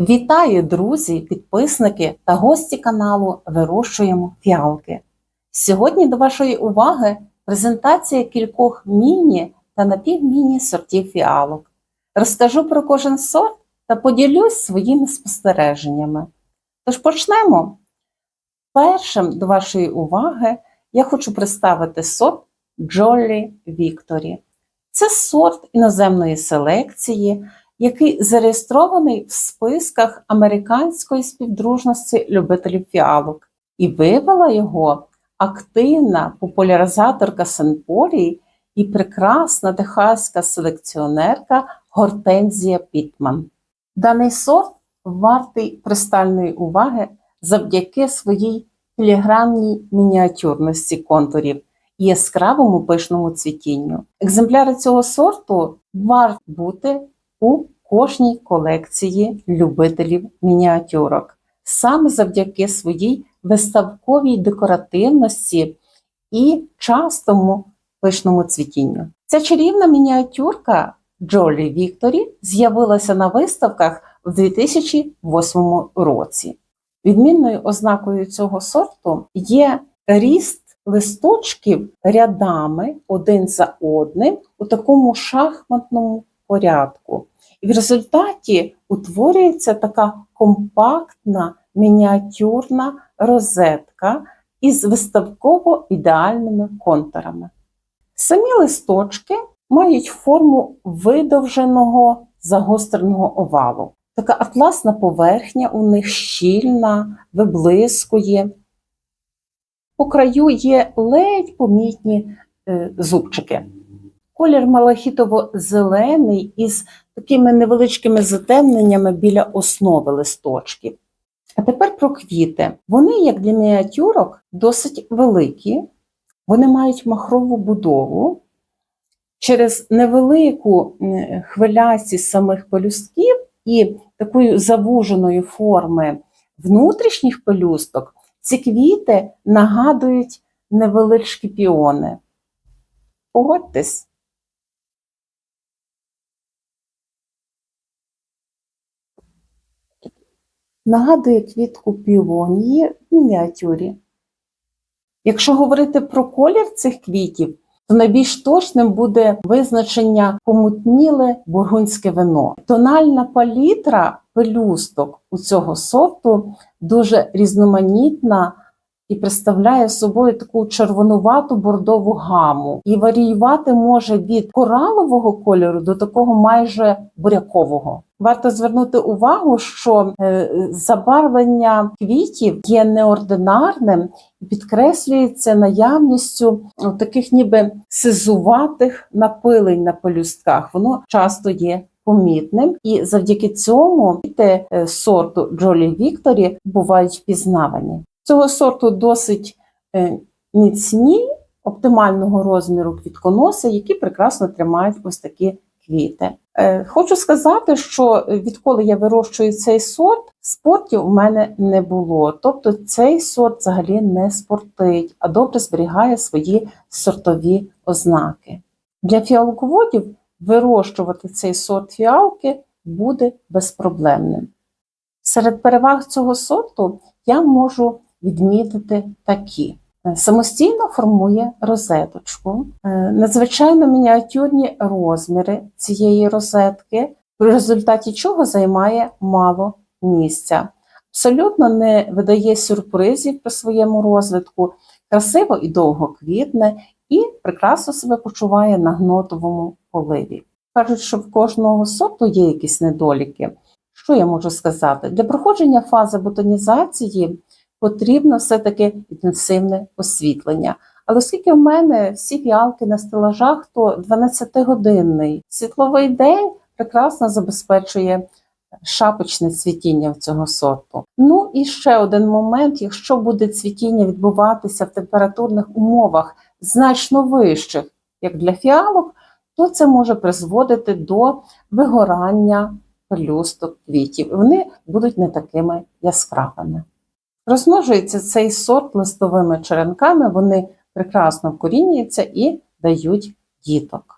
Вітаю, друзі, підписники та гості каналу Вирощуємо фіалки. Сьогодні до вашої уваги презентація кількох міні та напівміні сортів фіалок. Розкажу про кожен сорт та поділюсь своїми спостереженнями. Тож почнемо. Першим до вашої уваги я хочу представити сорт Jolly Victory. Це сорт іноземної селекції, який зареєстрований в списках американської співдружності любителів фіалок, і вивела його активна популяризаторка Сенполії і прекрасна техаська селекціонерка Гортензія Пітман. Даний сорт вартий пристальної уваги завдяки своїй філігранній мініатюрності контурів і яскравому пишному цвітінню. Екземпляри цього сорту варт бути у кожній колекції любителів мініатюрок, саме завдяки своїй виставковій декоративності і частому пишному цвітінню. Ця чарівна мініатюрка Джолі Вікторі з'явилася на виставках в 2008 році. Відмінною ознакою цього сорту є ріст листочків рядами один за одним у такому шахматному порядку. І в результаті утворюється така компактна мініатюрна розетка із виставково ідеальними контурами. Самі листочки мають форму видовженого загостреного овалу. Така атласна поверхня у них щільна, виблискує. По краю є ледь помітні е, зубчики. Колір малахітово-зелений із такими невеличкими затемненнями біля основи листочків. А тепер про квіти. Вони, як для мініатюрок, досить великі, вони мають махрову будову. Через невелику хвилястість самих пелюстків і такої завуженої форми внутрішніх пелюсток ці квіти нагадують невеличкі піони. Погодьтесь. Нагадує квітку піонії в мініатюрі. Якщо говорити про колір цих квітів, то найбільш точним буде визначення помутніле бургунське вино. Тональна палітра пелюсток у цього сорту дуже різноманітна і представляє собою таку червонувату бордову гаму. І варіювати може від коралового кольору до такого майже бурякового. Варто звернути увагу, що е, забарвлення квітів є неординарним і підкреслюється наявністю таких ніби сизуватих напилень на пелюстках. Воно часто є помітним, і завдяки цьому квіти е, сорту Джолі Вікторі бувають впізнавані. Цього сорту досить е, міцні, оптимального розміру квітконоси, які прекрасно тримають ось такі квіти. Е, хочу сказати, що відколи я вирощую цей сорт, спортів у мене не було. Тобто цей сорт взагалі не спортить, а добре зберігає свої сортові ознаки. Для фіалководів вирощувати цей сорт фіалки буде безпроблемним. Серед переваг цього сорту я можу відмітити такі. Самостійно формує розеточку, е, надзвичайно мініатюрні розміри цієї розетки, в результаті чого займає мало місця. Абсолютно не видає сюрпризів при своєму розвитку, красиво і довго квітне і прекрасно себе почуває на гнотовому поливі. Кажуть, що в кожного сорту є якісь недоліки. Що я можу сказати? Для проходження фази ботанізації потрібно все-таки інтенсивне освітлення. Але оскільки в мене всі фіалки на стелажах, то 12-годинний світловий день прекрасно забезпечує шапочне цвітіння в цього сорту. Ну і ще один момент: якщо буде цвітіння відбуватися в температурних умовах значно вищих, як для фіалок, то це може призводити до вигорання пелюсток квітів. Вони будуть не такими яскравими. Розмножується цей сорт листовими черенками, вони прекрасно вкорінюються і дають діток.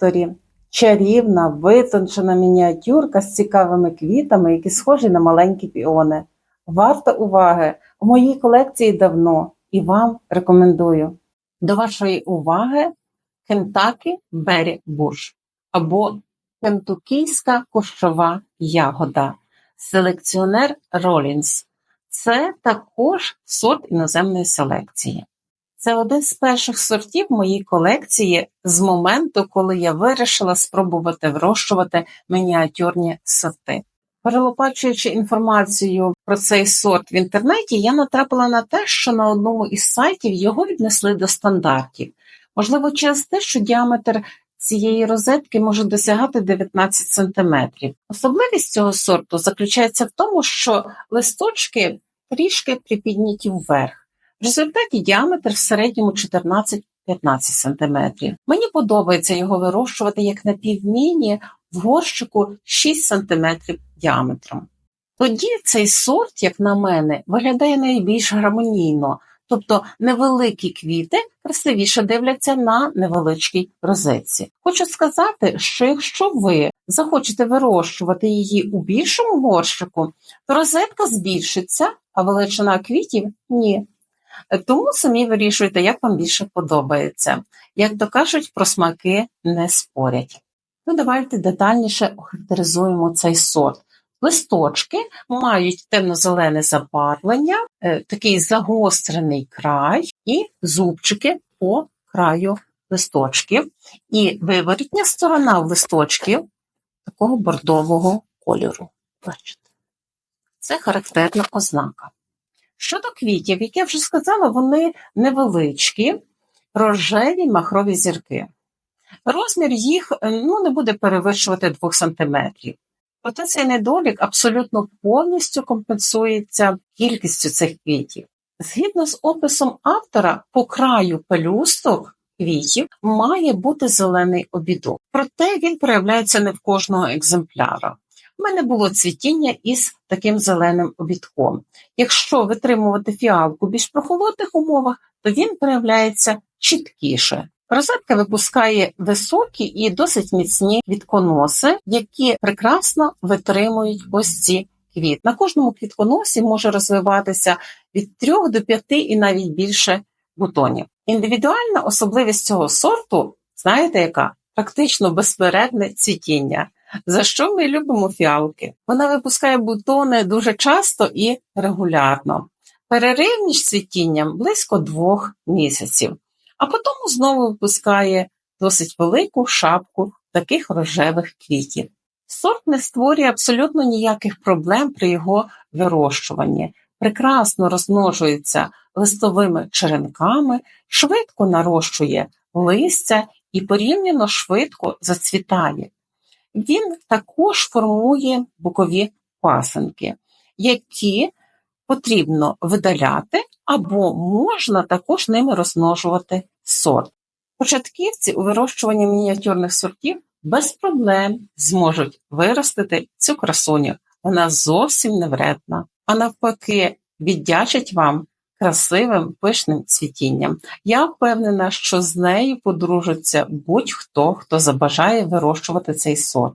Джоллі чарівна, витончена мініатюрка з цікавими квітами, які схожі на маленькі піони. Варта уваги у моїй колекції давно і вам рекомендую. До вашої уваги Кентакі Бері Буш або Кентукійська кущова ягода, селекціонер Ролінс. Це також сорт іноземної селекції. Це один з перших сортів моїй колекції з моменту, коли я вирішила спробувати вирощувати мініатюрні сорти. Перелопачуючи інформацію про цей сорт в інтернеті, я натрапила на те, що на одному із сайтів його віднесли до стандартів. Можливо, через те, що діаметр цієї розетки може досягати 19 см. Особливість цього сорту заключається в тому, що листочки трішки припідняті вверх. В результаті діаметр в середньому 14-15 см. Мені подобається його вирощувати як на півміні в горщику 6 см діаметром. Тоді цей сорт, як на мене, виглядає найбільш гармонійно, тобто невеликі квіти красивіше дивляться на невеличкій розетці. Хочу сказати, що якщо ви захочете вирощувати її у більшому горщику, то розетка збільшиться, а величина квітів ні. Тому самі вирішуйте, як вам більше подобається. Як то кажуть, про смаки не спорять. Ну, давайте детальніше охарактеризуємо цей сорт. Листочки мають темно-зелене забарвлення, е, такий загострений край і зубчики по краю листочків. І виворітня сторона листочків такого бордового кольору. Бачите? Це характерна ознака. Щодо квітів, як я вже сказала, вони невеличкі, рожеві махрові зірки. Розмір їх ну, не буде перевищувати 2 см. Проте цей недолік абсолютно повністю компенсується кількістю цих квітів. Згідно з описом автора, по краю пелюсток квітів має бути зелений обідок, проте він проявляється не в кожного екземпляра. У мене було цвітіння із таким зеленим обідком. Якщо витримувати фіалку в більш прохолодних умовах, то він проявляється чіткіше. Розетка випускає високі і досить міцні квітконоси, які прекрасно витримують ось ці квіт. На кожному квітконосі може розвиватися від 3 до 5 і навіть більше бутонів. Індивідуальна особливість цього сорту, знаєте яка? Практично безперервне цвітіння. За що ми любимо фіалки? Вона випускає бутони дуже часто і регулярно. Перерив між цвітінням близько двох місяців, а потім знову випускає досить велику шапку таких рожевих квітів. Сорт не створює абсолютно ніяких проблем при його вирощуванні, прекрасно розмножується листовими черенками, швидко нарощує листя і порівняно швидко зацвітає. Він також формує бокові пасинки, які потрібно видаляти, або можна також ними розмножувати сорт. Початківці у вирощуванні мініатюрних сортів без проблем зможуть виростити цю красуню. Вона зовсім не вредна, а навпаки, віддячить вам красивим пишним цвітінням. Я впевнена, що з нею подружиться будь-хто, хто забажає вирощувати цей сорт.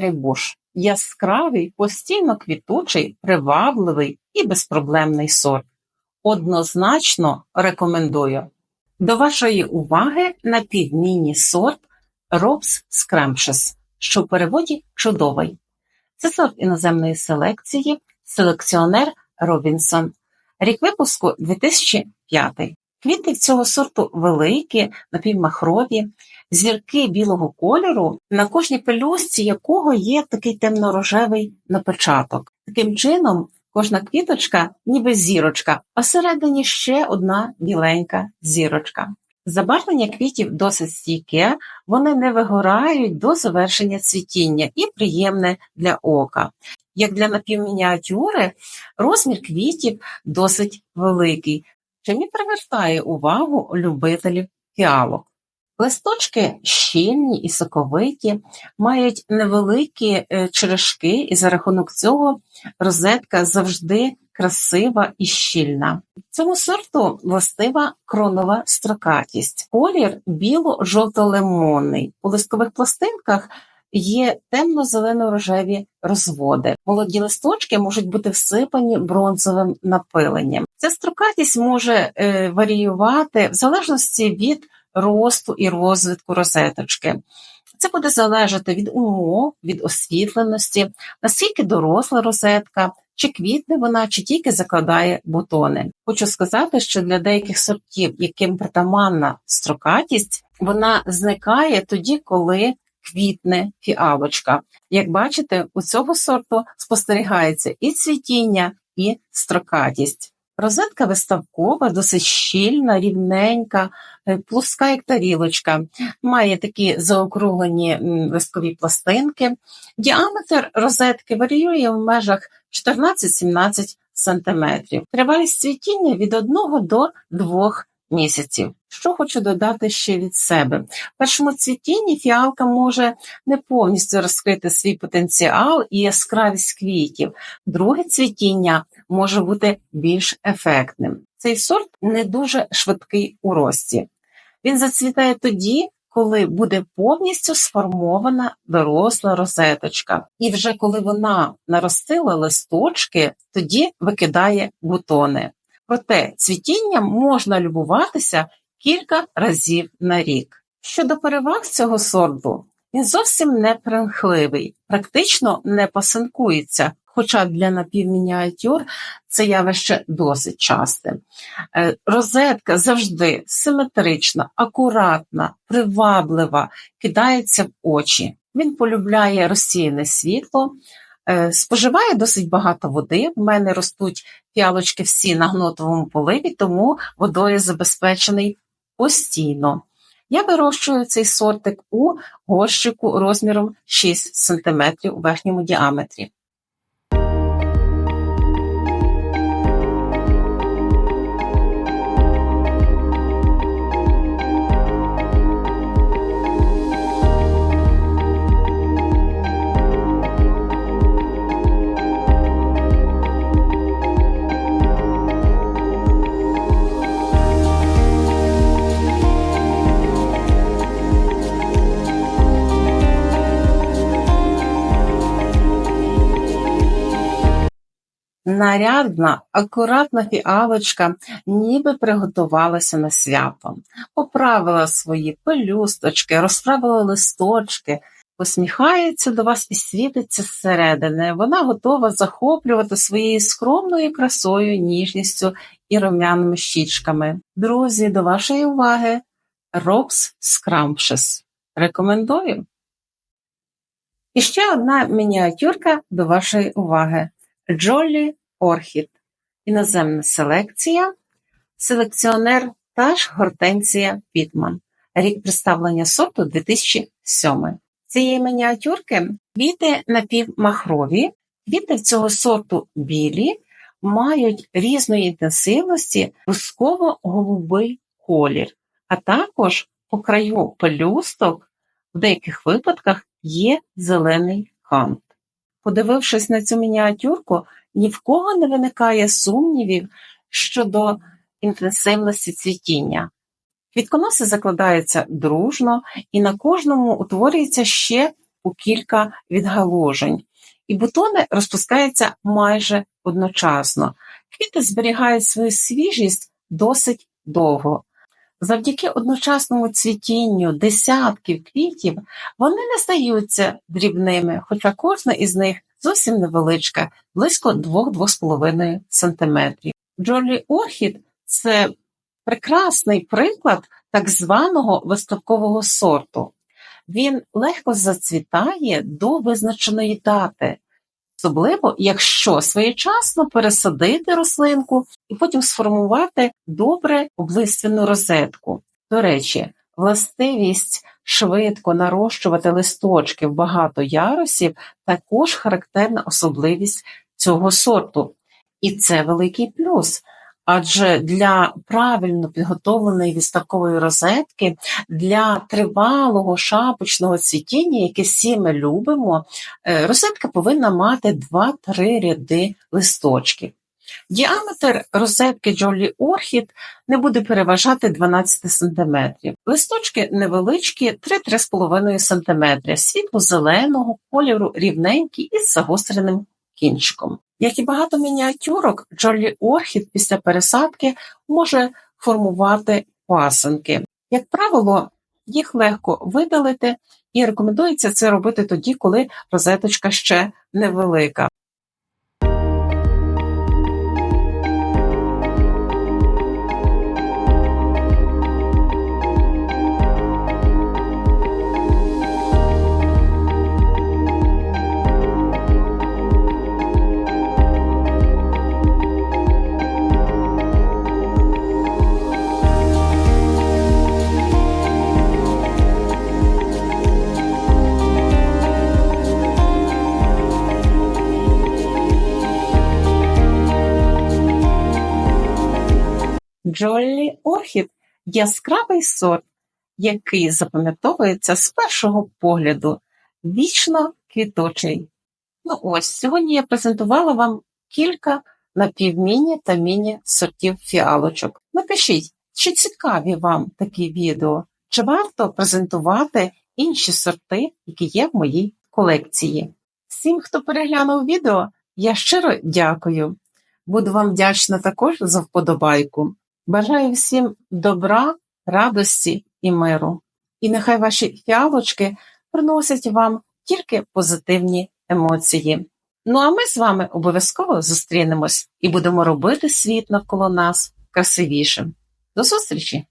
Кентакі – яскравий, постійно квітучий, привабливий і безпроблемний сорт. Однозначно рекомендую. До вашої уваги напівмінні сорт Робс Scrumptious, що в переводі чудовий. Це сорт іноземної селекції, селекціонер Робінсон. Рік випуску 2005. Квіти цього сорту великі, напівмахрові, зірки білого кольору, на кожній пелюстці якого є такий темно-рожевий напечаток. Таким чином, Кожна квіточка ніби зірочка, а всередині ще одна біленька зірочка. Забарвлення квітів досить стійке, вони не вигорають до завершення цвітіння і приємне для ока. Як для напівмініатюри, розмір квітів досить великий, чим і привертає увагу любителів фіалок. Листочки щільні і соковиті, мають невеликі е, черешки, і за рахунок цього розетка завжди красива і щільна. Цьому сорту властива кронова строкатість. Колір біло-жовто-лимонний. У листкових пластинках є темно-зелено-рожеві розводи. Молоді листочки можуть бути всипані бронзовим напиленням. Ця строкатість може е, варіювати в залежності від росту і розвитку розеточки. Це буде залежати від умов, від освітленості, наскільки доросла розетка, чи квітне вона, чи тільки закладає бутони. Хочу сказати, що для деяких сортів, яким притаманна строкатість, вона зникає тоді, коли квітне фіалочка. Як бачите, у цього сорту спостерігається і цвітіння, і строкатість. Розетка виставкова, досить щільна, рівненька, е, плоска як тарілочка, має такі заокруглені листкові пластинки. Діаметр розетки варіює в межах 14-17 см. Тривалість цвітіння від 1 до 2 місяців. Що хочу додати ще від себе. В першому цвітінні фіалка може не повністю розкрити свій потенціал і яскравість квітів. Друге цвітіння може бути більш ефектним. Цей сорт не дуже швидкий у рості. Він зацвітає тоді, коли буде повністю сформована доросла розеточка. І вже коли вона наростила листочки, тоді викидає бутони. Проте цвітінням можна любуватися кілька разів на рік. Щодо переваг цього сорту, він зовсім не примхливий, практично не пасинкується, хоча для напівмініатюр це явище досить часте. Е, розетка завжди симетрична, акуратна, приваблива, кидається в очі. Він полюбляє розсіяне світло, споживає досить багато води. В мене ростуть фіалочки всі на гнотовому поливі, тому водою забезпечений постійно. Я вирощую цей сортик у горщику розміром 6 см у верхньому діаметрі. Нарядна, акуратна фіалочка ніби приготувалася на свято, поправила свої пелюсточки, розправила листочки, посміхається до вас і світиться зсередини. Вона готова захоплювати своєю скромною красою, ніжністю і рум'яними щічками. Друзі, до вашої уваги Робс Scrumptious. Рекомендую. І ще одна мініатюрка до вашої уваги. Джолі Орхід, іноземна селекція, селекціонер Таш Гортензія Пітман. Рік представлення сорту 2007. Цієї мініатюрки квіти напівмахрові, квіти цього сорту білі, мають різної інтенсивності русково-голубий колір, а також по краю пелюсток в деяких випадках є зелений кант. Подивившись на цю мініатюрку, ні в кого не виникає сумнівів щодо інтенсивності цвітіння. Квітконоси закладаються дружно, і на кожному утворюється ще у кілька відгалужень, і бутони розпускаються майже одночасно. Квіти зберігають свою свіжість досить довго. Завдяки одночасному цвітінню десятків квітів вони не стаються дрібними, хоча кожна із них зовсім невеличка, близько 2-2,5 см. Джолі Орхід це прекрасний приклад так званого виставкового сорту. Він легко зацвітає до визначеної дати. особливо якщо своєчасно пересадити рослинку і потім сформувати добре облиственну розетку. До речі, властивість швидко нарощувати листочки в багато ярусів також характерна особливість цього сорту. І це великий плюс. Адже для правильно підготовленої відставкової розетки, для тривалого шапочного цвітіння, яке всі ми любимо, е, розетка повинна мати 2-3 ряди листочків. Діаметр розетки Jolly Orchid не буде переважати 12 см. Листочки невеличкі 3-3,5 см, світло-зеленого кольору рівненькі із загостреним кінчиком. Як і багато мініатюрок, Jolly Orchid після пересадки може формувати пасинки. Як правило, їх легко видалити і рекомендується це робити тоді, коли розеточка ще невелика. Jolly Orchid – яскравий сорт, який запам'ятовується з першого погляду, вічно квіточий. Ну ось, сьогодні я презентувала вам кілька напівміні та міні сортів фіалочок. Напишіть, чи цікаві вам такі відео, чи варто презентувати інші сорти, які є в моїй колекції. Всім, хто переглянув відео, я щиро дякую. Буду вам вдячна також за вподобайку. Бажаю всім добра, радості і миру. І нехай ваші фіалочки приносять вам тільки позитивні емоції. Ну а ми з вами обов'язково зустрінемось і будемо робити світ навколо нас красивішим. До зустрічі!